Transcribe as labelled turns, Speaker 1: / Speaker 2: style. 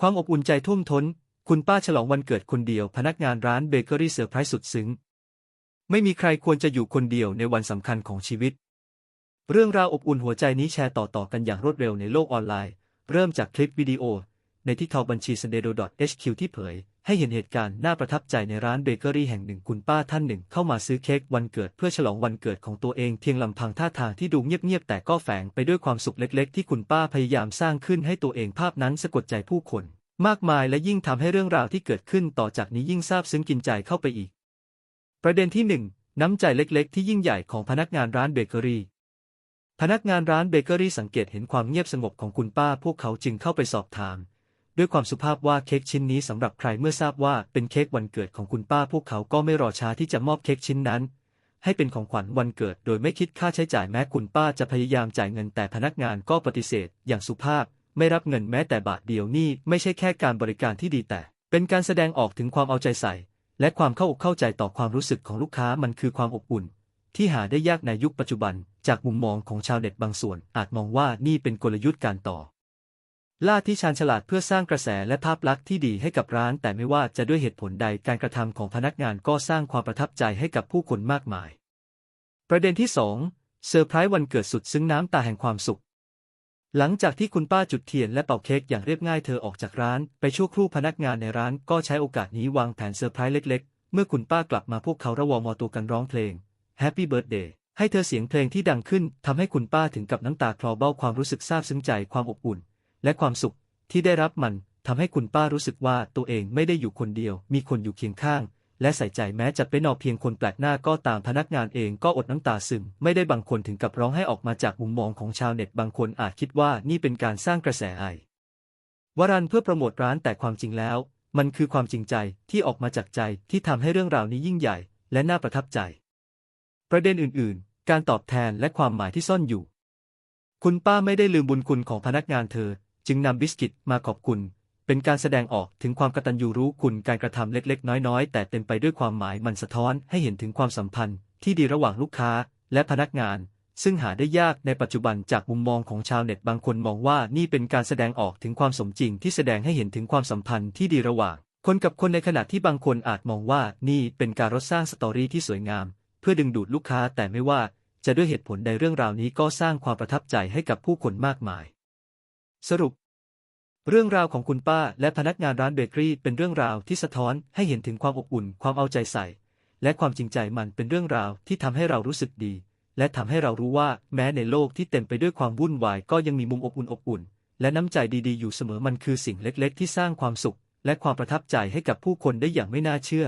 Speaker 1: ความอบอุ่นใจท่วมท้น คุณป้าฉลองวันเกิดคนเดียว พนักงานร้านเบเกอรี่เซอร์ไพรส์สุดซึ้ง ไม่มีใครควรจะอยู่คนเดียวในวันสำคัญของชีวิต เรื่องราวอบอุ่นหัวใจนี้แชร์ต่อๆกันอย่างรวดเร็วในโลกออนไลน์ เริ่มจากคลิปวิดีโอ ในที่ทอบัญชี s เ n d e d o HQ ที่เผย ให้เห็นเหตุการณ์น่าประทับใจในร้านเบเกอรี่แห่งหนึ่งคุณป้าท่านหนึ่งเข้ามาซื้อเค้กวันเกิดเพื่อฉลองวันเกิดของตัวเองเพียงลำพังท่าทางที่ดูเงียบๆแต่ก็แฝงไปด้วยความสุขเล็ก ๆ ที่คุณป้าพยายามสร้างขึ้นให้ตัวเองภาพนั้นสะกดใจผู้คน มากมายและยิ่งทำให้เรื่องราวที่เกิดขึ้นต่อจากนี้ยิ่งซาบซึ้งกินใจเข้าไปอีก ประเด็นที่หนึ่งน้ำใจเล็กๆ ที่ยิ่งใหญ่ของพนักงานร้านเบเกอรี่พนักงานร้านเบเกอรี่สังเกตเห็นความเงียบสงบของคุณป้าพวกเขาจึงเข้าไปสอบถาม ด้วยความสุภาพว่าเค้กชิ้นนี้สำหรับใครเมื่อทราบว่าเป็นเค้กวันเกิดของคุณป้าพวกเขาก็ไม่รอช้าที่จะมอบเค้กชิ้นนั้น ให้เป็นของขวัญวันเกิด โดยไม่คิดค่าใช้จ่ายแม้คุณป้าจะพยายามจ่ายเงินแต่พนักงานก็ปฏิเสธ อย่างสุภาพ ไม่รับเงินแม้แต่บาทเดียวนี่ไม่ใช่แค่การบริการที่ดีแต่ เป็นการแสดงออกถึงความเอาใจใส่ และความเข้าอกเข้าใจต่อความรู้สึกของลูกค้ามันคือความอบอุ่น ที่หาได้ยากในยุคปัจจุบัน จากมุมมองของชาวเน็ตบางส่วน อาจมองว่านี่เป็นกลยุทธ์การต่อ ล่าที่ชาญฉลาดเพื่อสร้างกระแสและภาพลักษณ์ที่ดีให้กับร้าน แต่ไม่ว่าจะด้วยเหตุผลใดการกระทำของพนักงานก็สร้างความประทับใจให้กับผู้คนมากมาย ประเด็นที่ 2 เซอร์ไพรส์วันเกิดสุดซึ้งน้ำตาแห่งความสุข หลังจากที่คุณป้าจุดเทียนและเป่าเค้กอย่างเรียบง่ายเธอออกจากร้าน ไปชั่วครู่พนักงานในร้านก็ใช้โอกาสนี้วางแผนเซอร์ไพรส์เล็กๆ เมื่อคุณป้ากลับมาพวกเขาระวอมอตัวกันร้องเพลง Happy Birthday ให้เธอเสียงเพลงที่ดังขึ้นทำให้คุณป้าถึงกับน้ำตาคลอเบ้าความรู้สึกซาบซึ้งใจความอบอุ่น และความสุขที่ได้รับมันทำให้คุณป้ารู้สึกว่าตัวเองไม่ได้อยู่คนเดียว มีคนอยู่เคียงข้าง และใส่ใจแม้จะเป็นนอเพียงคนแปลกหน้าก็ตามพนักงานเองก็อดน้ำตาซึม ไม่ได้บางคนถึงกับร้องให้ออกมาจากมุมมองของชาวเน็ตบางคนอาจคิดว่านี่เป็นการสร้างกระแสไอวรันเพื่อโปรโมทร้านแต่ความจริงแล้ว มันคือความจริงใจที่ออกมาจากใจที่ทำให้เรื่องราวนี้ยิ่งใหญ่ และน่าประทับใจ ประเด็นอื่น ๆ การตอบแทนและความหมายที่ซ่อนอยู่ คุณป้าไม่ได้ลืมบุญคุณของพนักงานเธอ จึงนำบิสกิตมาขอบคุณ เป็นการแสดงออกถึงความกตัญญูรู้คุณการกระทำเล็กๆ น้อยๆ แต่เต็มไปด้วยความหมายมันสะท้อนให้เห็นถึงความสัมพันธ์ที่ดีระหว่างลูกค้าและพนักงาน ซึ่งหาได้ยากในปัจจุบันจากมุมมองของชาวเน็ตบางคนมองว่านี่เป็นการแสดงออกถึงความสมจริงที่แสดงให้เห็นถึงความสัมพันธ์ที่ดีระหว่าง คนกับคนในขณะที่บางคนอาจมองว่านี่เป็นการรสสร้างสตอรี่ที่สวยงาม เพื่อดึงดูดลูกค้าแต่ไม่ว่าจะด้วยเหตุผลใดเรื่องราวนี้ก็สร้างความประทับใจให้กับผู้คนมากมาย สรุป เรื่องราวของคุณป้าและพนักงานร้านเบเกอรี่เป็นเรื่องราวที่สะท้อนให้เห็นถึงความอบอุ่น ความเอาใจใส่ และความจริงใจมันเป็นเรื่องราวที่ทำให้เรารู้สึกดี และทำให้เรารู้ว่าแม้ในโลกที่เต็มไปด้วยความวุ่นวายก็ยังมีมุมอบอุ่นอบอุ่น และน้ำใจดีๆอยู่เสมอมันคือสิ่งเล็ก ๆ ที่สร้างความสุข และความประทับใจให้กับผู้คนได้อย่างไม่น่าเชื่อ